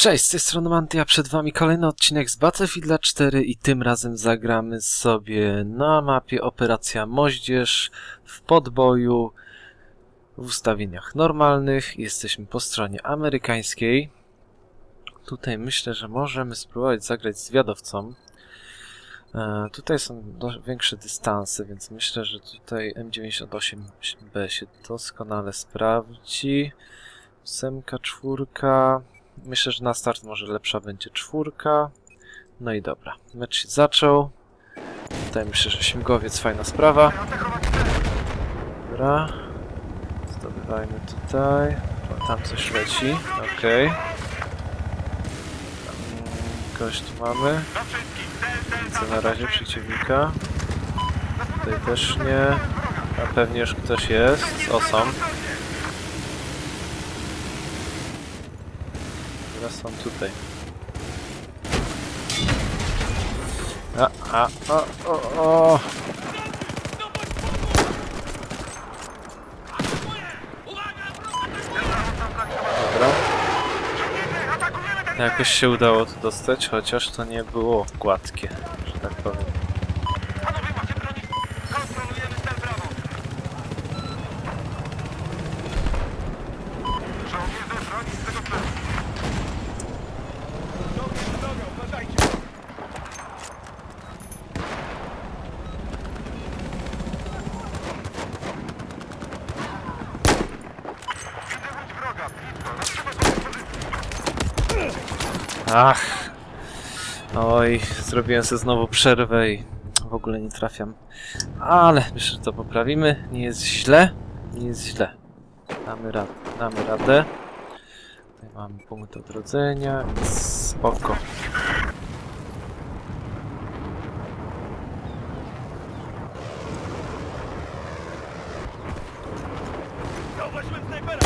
Cześć, z tej strony Manty, a przed wami kolejny odcinek z Battlefielda 4 i tym razem zagramy sobie na mapie Operacja Moździerz w podboju w ustawieniach normalnych. Jesteśmy po stronie amerykańskiej. Tutaj myślę, że możemy spróbować zagrać z zwiadowcą. E, tutaj są większe dystanse, więc myślę, że tutaj M98B się doskonale sprawdzi. Ósemka, czwórka. Myślę, że na start może lepsza będzie czwórka. No i dobra, mecz się zaczął. Tutaj myślę, że śmigłowiec fajna sprawa. Dobra. Zdobywajmy tutaj. O, tam coś leci. Okej. Okay. Kogoś tu mamy. Co na razie przeciwnika. Tutaj też nie. A pewnie już ktoś jest. O, są. Teraz są tutaj. A, a, o, o, o. Dobra. Jakoś się udało to dostać, chociaż to nie było gładkie, że tak powiem. Ach. Oj, zrobiłem sobie znowu przerwę i w ogóle nie trafiam. Ale myślę, że to poprawimy. Nie jest źle. Nie jest źle. Damy radę. Damy radę. Tutaj mamy punkt odrodzenia, spoko. Zauważyłem snajpera!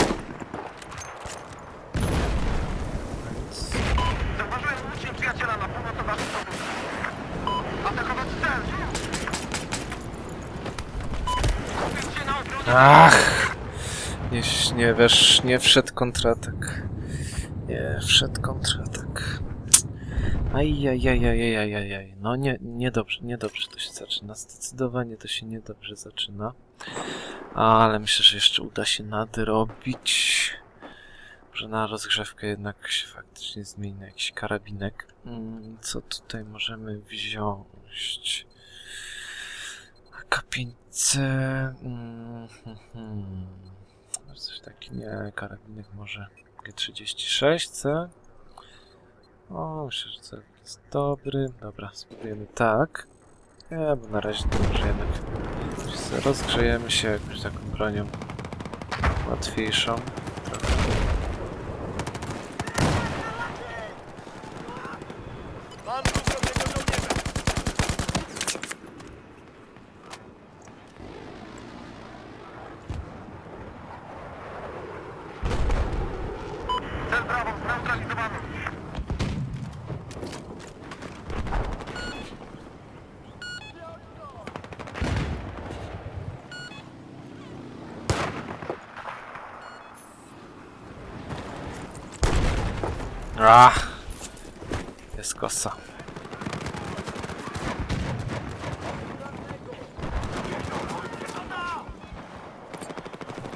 Więc Zauważyłem ulicznię przyjaciela na północ od naszych pozycji. Atakować cel! Skupić się na obronie! Ach! Nie, nie wiesz, nie wszedł kontratak. Nie wszedł kontratak. Ajajajajajajajaj. No nie, niedobrze, niedobrze to się zaczyna. Zdecydowanie to się niedobrze zaczyna. Ale myślę, że jeszcze uda się nadrobić. Może na rozgrzewkę jednak się faktycznie zmieni jakiś karabinek. Mm, Co tutaj możemy wziąć? AK-5C... Mm, hmm, hmm. Coś taki, nie, karabinek może G36C. O, myślę, że cel jest dobry. Dobra, spróbujemy tak. Nie, bo na razie to może jednak rozgrzejemy się jakąś taką bronią łatwiejszą. Trochę. Mam tu drobnego żołnierza! Cel brawo, zneutralizowany! Ach! Jest kosa.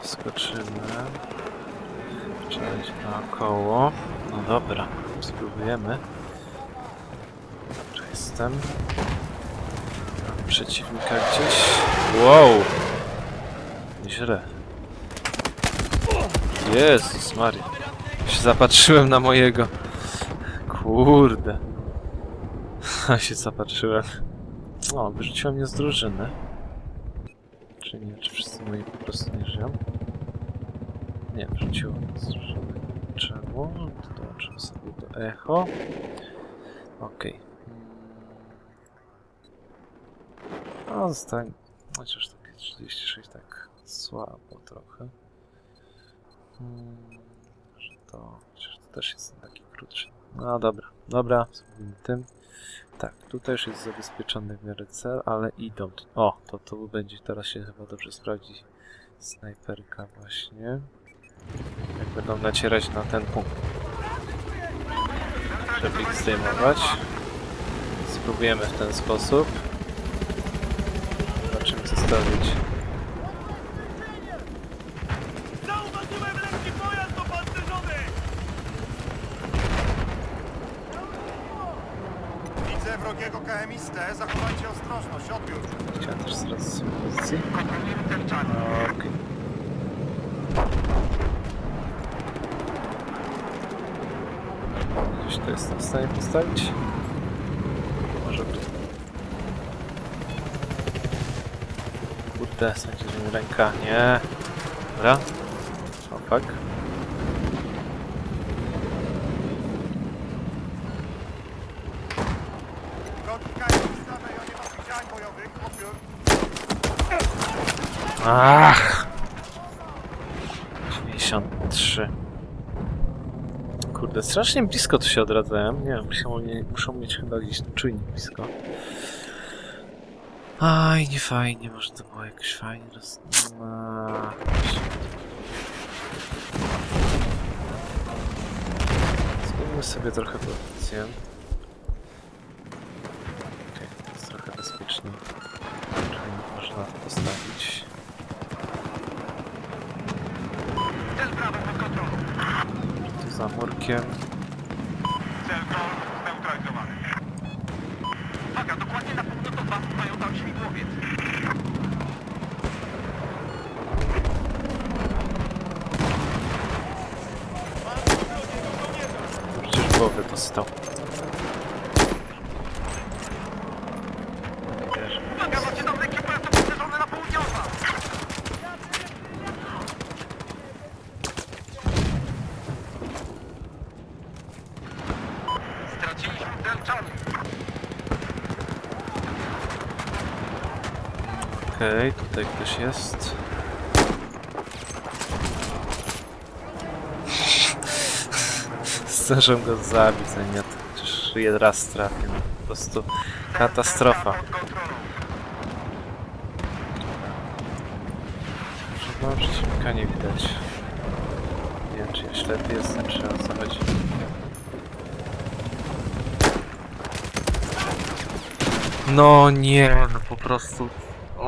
Skoczymy. Przejdź naokoło. No dobra, spróbujemy. Dobra, jestem. Mam przeciwnika gdzieś. Wow! Źle. Jezus Maria. Się zapatrzyłem na mojego. Kurde. A się zapatrzyłem. O, wyrzuciło mnie z drużyny. Czy nie? Czy wszyscy moi po prostu nie żyją? Nie, wrzuciło mnie z drużyny. Czemu? Dołączymy sobie do echo. Okej. Okay. A, zostań. Chociaż takie 36 tak słabo trochę. Hmm, że to. Chociaż to też jest taki krótszy. No dobra, dobra, tym. Tak, tutaj już jest zabezpieczony w miarę cel, ale idą. O, to tu będzie teraz się chyba dobrze sprawdzi snajperka właśnie. Jak będą nacierać na ten punkt. żeby ich zdejmować. Spróbujemy w ten sposób. Zobaczymy co stawić. Zauważyłem lekki pojazd opancerzony! Widzę KM-istę. Zachowajcie ostrożność. Odbiór. Chciałem też teraz z pozycji. Kontrolujemy ten czas. Okej. Gdzieś to jestem w stanie postawić? Może tu. Kurde, sądzę, że mi ręka. Nie. Dobra. O, Ach! 93. Kurde, strasznie blisko tu się odradzałem. Nie wiem, muszą, muszą mieć chyba gdzieś czujnik blisko. Aj, nie fajnie, może to było jakoś fajnie roz... A, Zmienimy sobie trochę pozycję. Okej, to jest trochę bezpieczniej. Czujnik można postawić. Cel prawy pod kontrolą. Tu za murkiem. Cel Kol zneutralizowany. Uwaga, dokładnie na północ od was mają tam śmigłowiec. Przecież głowę dostał. Wiesz, Uwaga, macie tam lekki pojazd opancerzony na południe od was. Straciliśmy cel czarny. Okej, tutaj ktoś jest. Zdążę go zabić, a nie chociaż jeden raz trafię. Po prostu katastrofa. No, przeciwnika nie widać. Nie wiem, czy ja ślepy jestem, czy o co chodzi. No nie, no po prostu.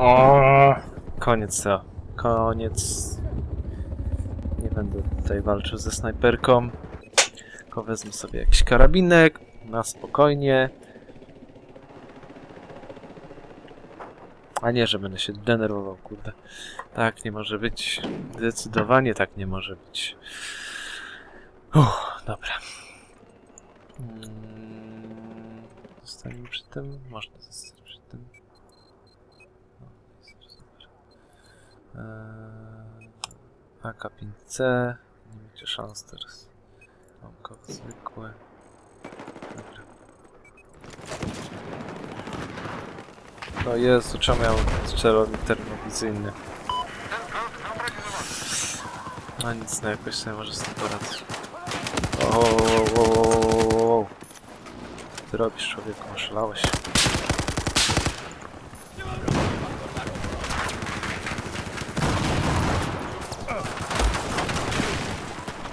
O, koniec Teo. Koniec. Nie będę tutaj walczył ze snajperką. Tylko wezmę sobie jakiś karabinek. Na spokojnie. A nie, że będę się denerwował, kurde. Tak nie może być. Zdecydowanie tak nie może być. Uff, dobra. Mm, Zostaniemy przy tym? Można zostać przy tym. O, jest super. Eee, AK-5C. Nie macie szans teraz. Mam koch zwykły. Dobra. No Jezu, czemu miał celownik termowizyjny? A nic, no jakoś sobie może z tym. Co Ty robisz człowieku, oszalałeś.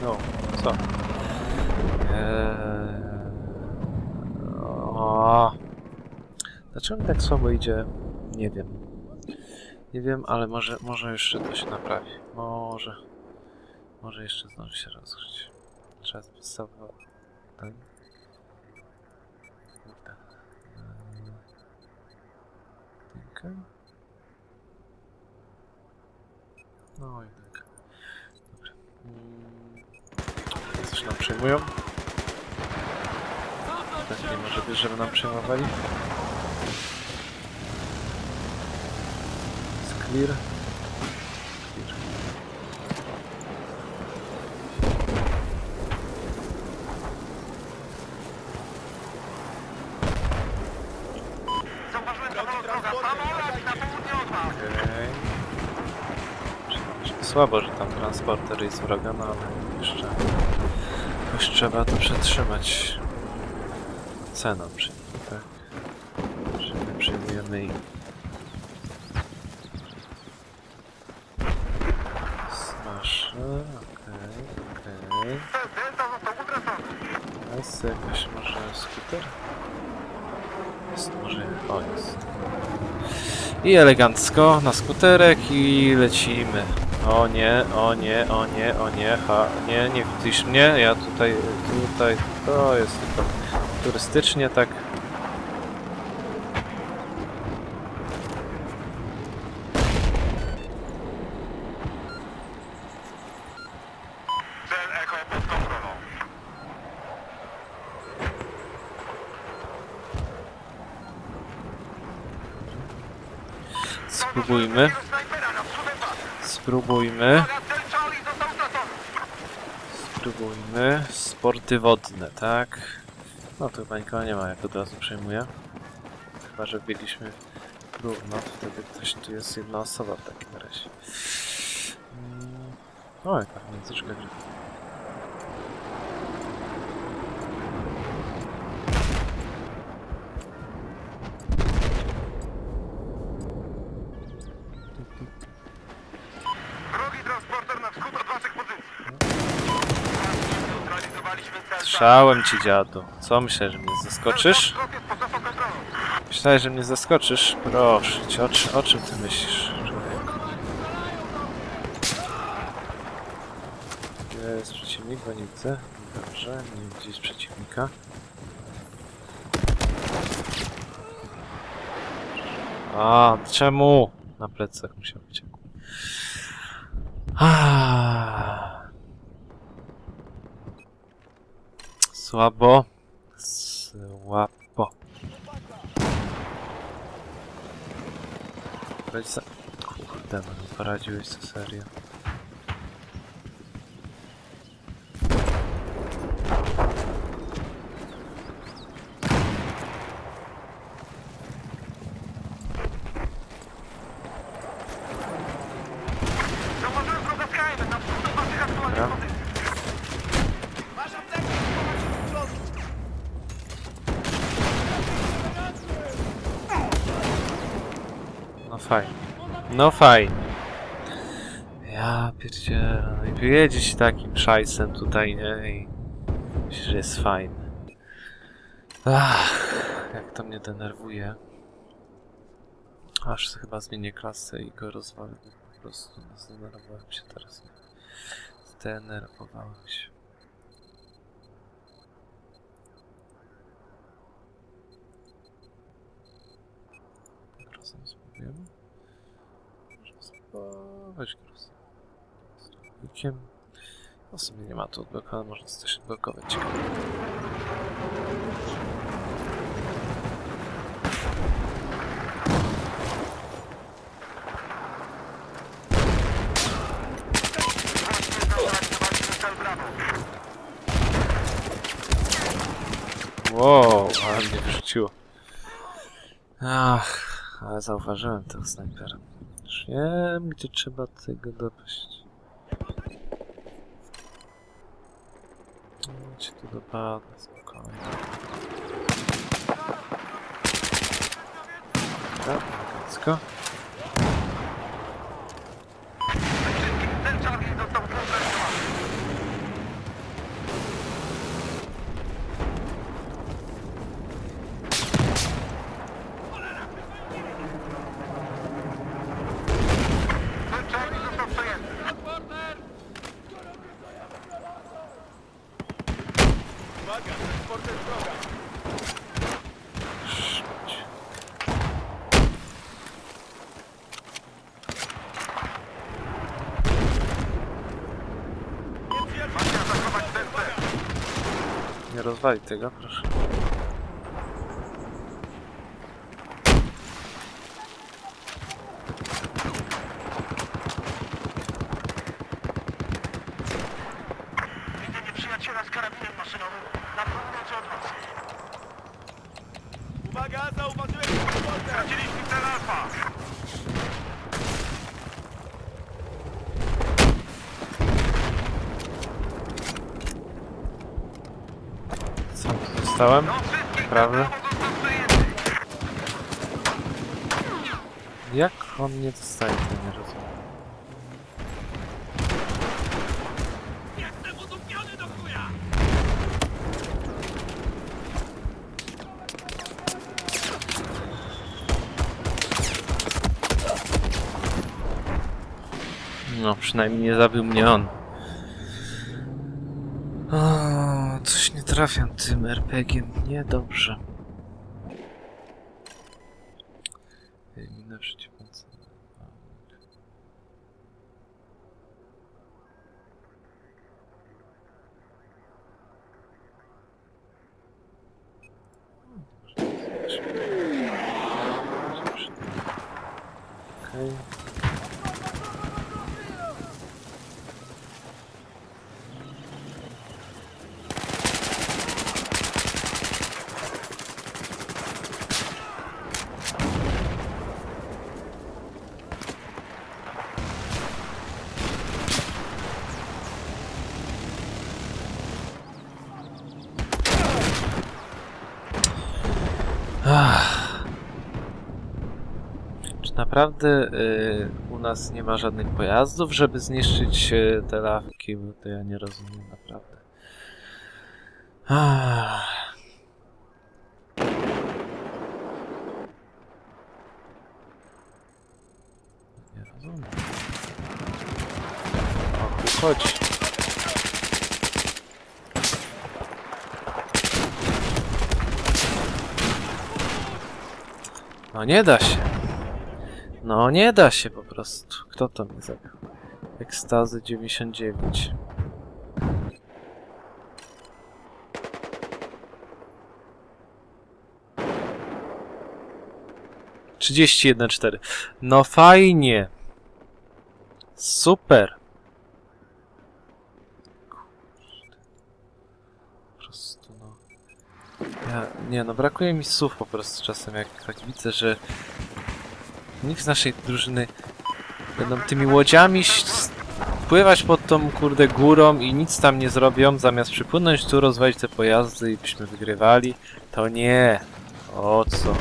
No, co? Eee... O. Mi tak słabo idzie? Nie wiem. Nie wiem, ale może, może jeszcze to się naprawi. Może. Może jeszcze zdąży się rozgrzeć. Trzeba podstawowo... Ten... Kurde. Tynkę? No i tak. Dobra. Mm. Coś nam przejmują? Tak nie może być, żeby nam przejmowali. Jest. Okay. Słabo, że tam transporter jest wroga, no ale jeszcze... Jakoś trzeba to przetrzymać. Ceną przy tak? Że my przyjmujemy i... Smash, okej, okej. Cel Delta został utracony. Jest to jakaś może skuter? Jest może... O, jest. I elegancko na skuterek i lecimy. O nie, o nie, o nie, o nie, ha, nie, nie widzisz mnie, ja tutaj, tutaj, to jest tylko turystycznie, tak. Cel Echo pod kontrolą. Spróbujmy, spróbujmy, spróbujmy. Sporty wodne, tak. No to chyba nikogo nie ma, jak od razu przejmuję. Chyba, że biegliśmy równo, wtedy ktoś tu jest jedna osoba w takim razie. Mm. O, jaka muzyczka gra. Drugi transporter na wschód od waszych pozycji. Neutralizowaliśmy cel Słyszałem ci, dziadu. Co myślałeś, że mnie zaskoczysz? Myślałeś, że mnie zaskoczysz? Proszę cię, o, o czym ty myślisz, człowieku? Gdzie jest przeciwnik? Bo nie widzę. Dobrze, nie widzieć przeciwnika. A, czemu? Na plecach musiał być. Ah. Słabo. Słabo. Weź za... Kurde, no poradziłeś sobie serio. Zauważyłem wroga Skynet na wschód od waszych aktualnych Dobra. pozycji. No fajnie. No fajnie. Ja pierdzielę. I wyjedziesz takim szajsem tutaj, nie? I myślisz, że jest fajny. Ach, jak to mnie denerwuje. Aż chyba zmienię klasę i go rozwalę. Po prostu zdenerwowałem się teraz. Zdenerwowałem się. Razem spróbujemy. Roz- z tłumikiem. No sobie nie ma tu odblokowane, można coś odblokować. Ciekawe. Wow, ale mnie wyrzuciło. Ach, ale zauważyłem tego snajpera. Już wiem, gdzie trzeba tego dopaść. No, cię tu dopadnę, spokojnie. Dobra, elegancko. Cel Charlie został zneutralizowany. Cel Charlie został przejęty. Zachować ten cel. Nie rozwali tego, proszę. dostałem. Prawda? Jak on nie dostaje, to nie rozumiem. No, przynajmniej nie zabił mnie on. Trafiam tym RPG-iem. Niedobrze. Przeciwpancerną. Okej. Ach. Czy naprawdę y, u nas nie ma żadnych pojazdów, żeby zniszczyć y, te lawki? Bo to ja nie rozumiem naprawdę. Nie rozumiem. O, chodź. No nie da się. No nie da się po prostu. Kto to mnie zabił? Ekstazy 99. Trzydzieści jeden cztery. No fajnie. Super. Po prostu no. Ja, nie no, brakuje mi słów po prostu czasem, jak tak widzę, że nikt z naszej drużyny będą tymi łodziami pływać pod tą kurde górą i nic tam nie zrobią, zamiast przypłynąć tu, rozwalić te pojazdy i byśmy wygrywali, to nie. O co?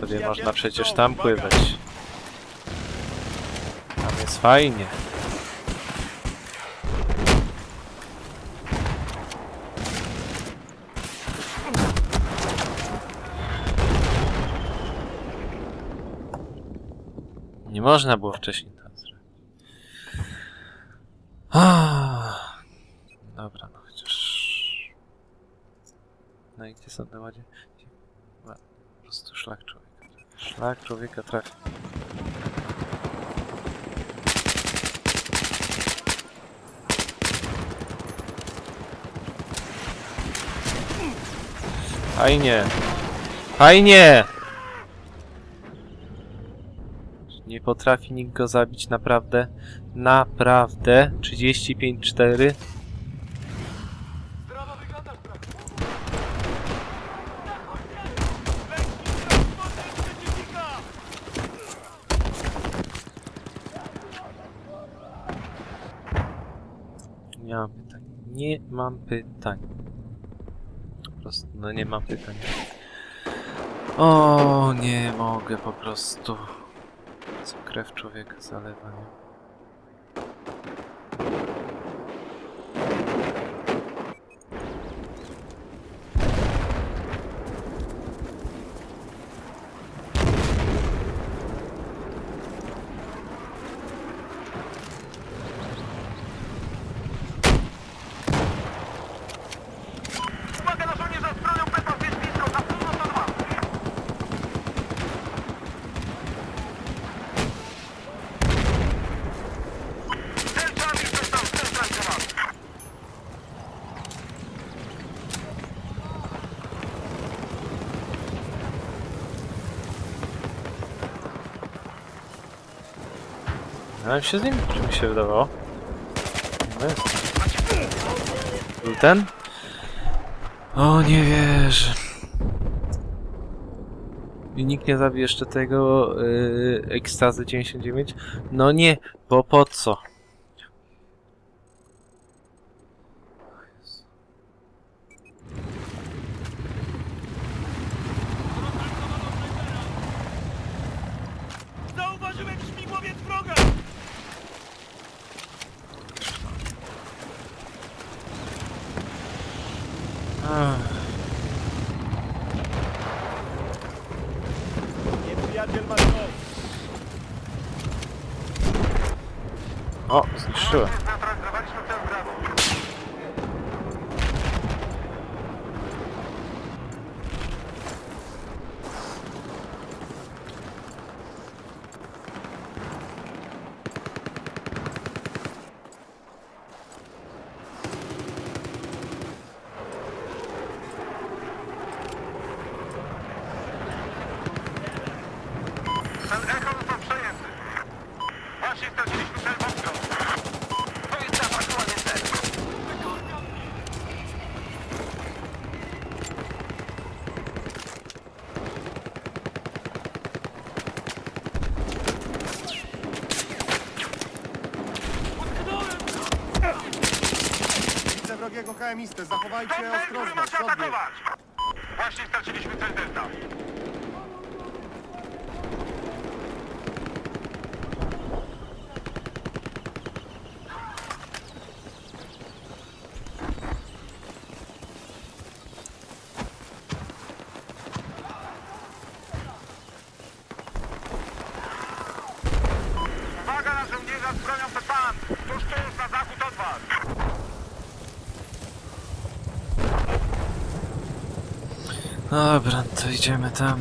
Sobie można przecież tam pływać. Tam jest fajnie. Nie można było wcześniej tak zrobić. Ah, Dobra, no chociaż... No i gdzie są te ładzie? Po prostu szlak człowieka. Szlak człowieka trafi. Fajnie! Fajnie! Nie potrafi nikt go zabić, naprawdę. Naprawdę. 35-4. Nie mam pytań. Nie mam pytań. Po prostu, no nie mam pytań. O, nie mogę po prostu. Krew człowieka zalewa, nie? Uwaga na żołnierza z bronią Pepa, jest blisko, na północ od was. Cel Charlie został scentralizowany. Miałem się z nim? Czy mi się wydawało? No jest. Był ten? O, nie wierzę. I nikt nie zabił jeszcze tego yy, ekstazy 99? No nie, bo po co? Zauważyłem śmigłowiec wroga! Ach, Nieprzyjaciel ma czołg. O, zniszczyłem. Zneutralizowaliśmy cel Bravo. Cel Echo został przejęty. Właśnie straciliśmy cel Foxtrot. To jest nasz aktualny cel. KM-istę. Zachowajcie ostrożność. atakować. Właśnie straciliśmy cel Delta. Uwaga na żołnierza z bronią Pepan! Tuż, tuż, na zachód od was! Dobra, to idziemy tam.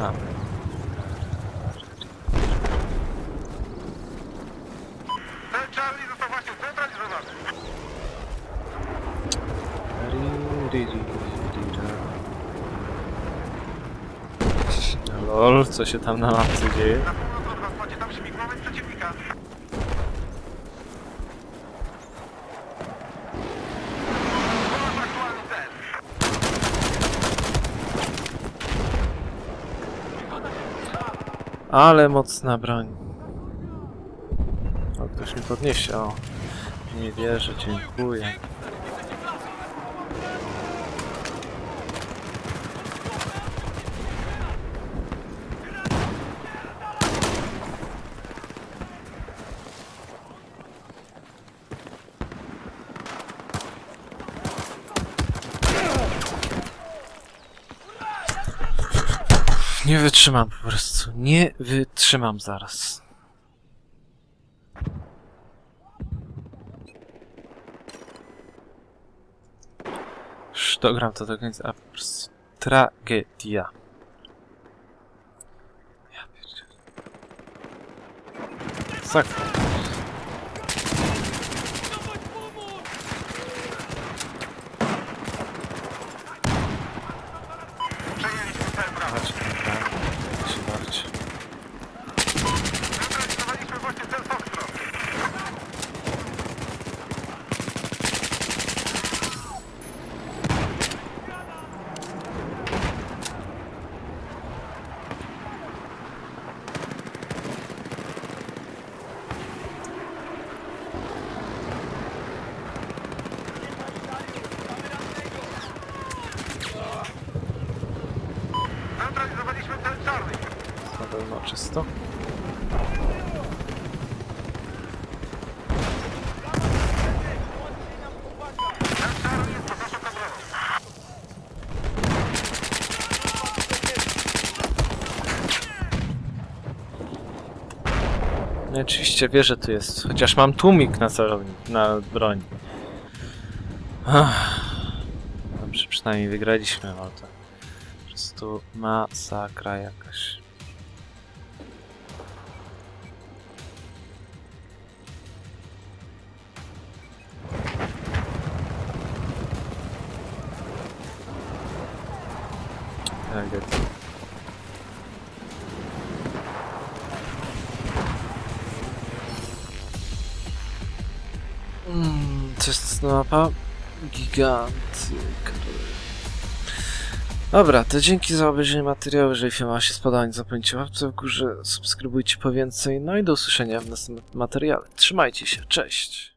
A, Charlie został właśnie. Lol, co się tam na mapce dzieje? Na północ od was macie tam śmigłowiec przeciwnika. To nasz aktualny cel. Ale mocna broń. O, ktoś mi podniesie, o. Nie wierzę, dziękuję. Wytrzymam po prostu. Nie wytrzymam zaraz. Już dogram to do końca. a Tragedia. Ja pierdzielę. Sakra. Przejęliśmy cel Bravo. Chodź, dobra. się bawić. Zneutralizowaliśmy właśnie cel Foxtrot. Zneutralizowaliśmy cel Charlie. Na pewno czysto. Cel Charlie jest pod naszą kontrolą. No i oczywiście wie, że tu jest. Chociaż mam tłumik na celownik, na broń. Dobrze, przynajmniej wygraliśmy, ale to po prostu masakra jakaś. Tragedia. Za mapa? Gigantyk. Dobra, to dzięki za obejrzenie materiału. Jeżeli film się spodobał, nie zapomnijcie łapce w górze, subskrybujcie po więcej. No i do usłyszenia w następnym materiale. Trzymajcie się, cześć!